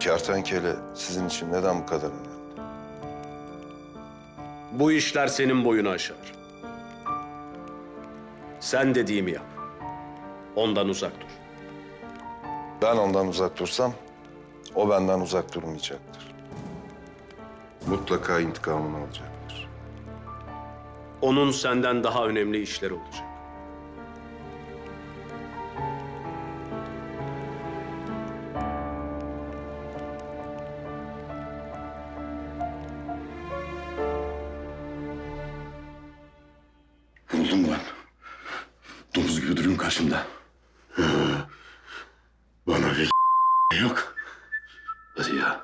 Kertenkele sizin için neden bu kadar önemli? Bu işler senin boyunu aşar. Sen dediğimi yap. Ondan uzak dur. Ben ondan uzak dursam, o benden uzak durmayacaktır. Mutlaka intikamını alacaktır. Onun senden daha önemli işleri olacak. Vuruldum ben. Domuz gibi duruyorum karşımda. Bana bir yok. Hadi ya.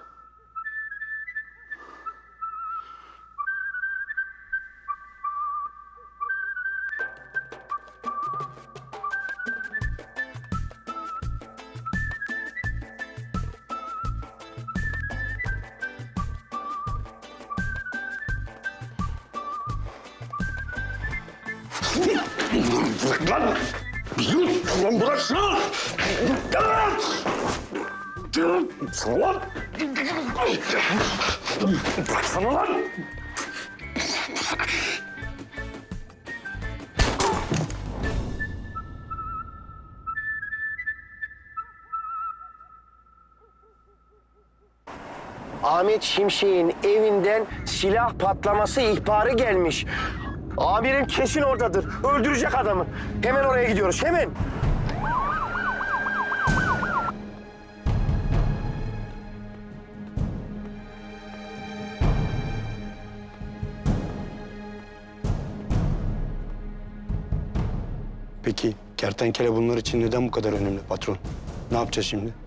Lan! Lan bırak şunu! Lan! Bıraksana lan! Ahmet Şimşek'in evinden silah patlaması ihbarı gelmiş. Amirim kesin oradadır. Öldürecek adamı. Hemen oraya gidiyoruz. Hemen. Peki kertenkele bunlar için neden bu kadar önemli patron? Ne yapacağız şimdi?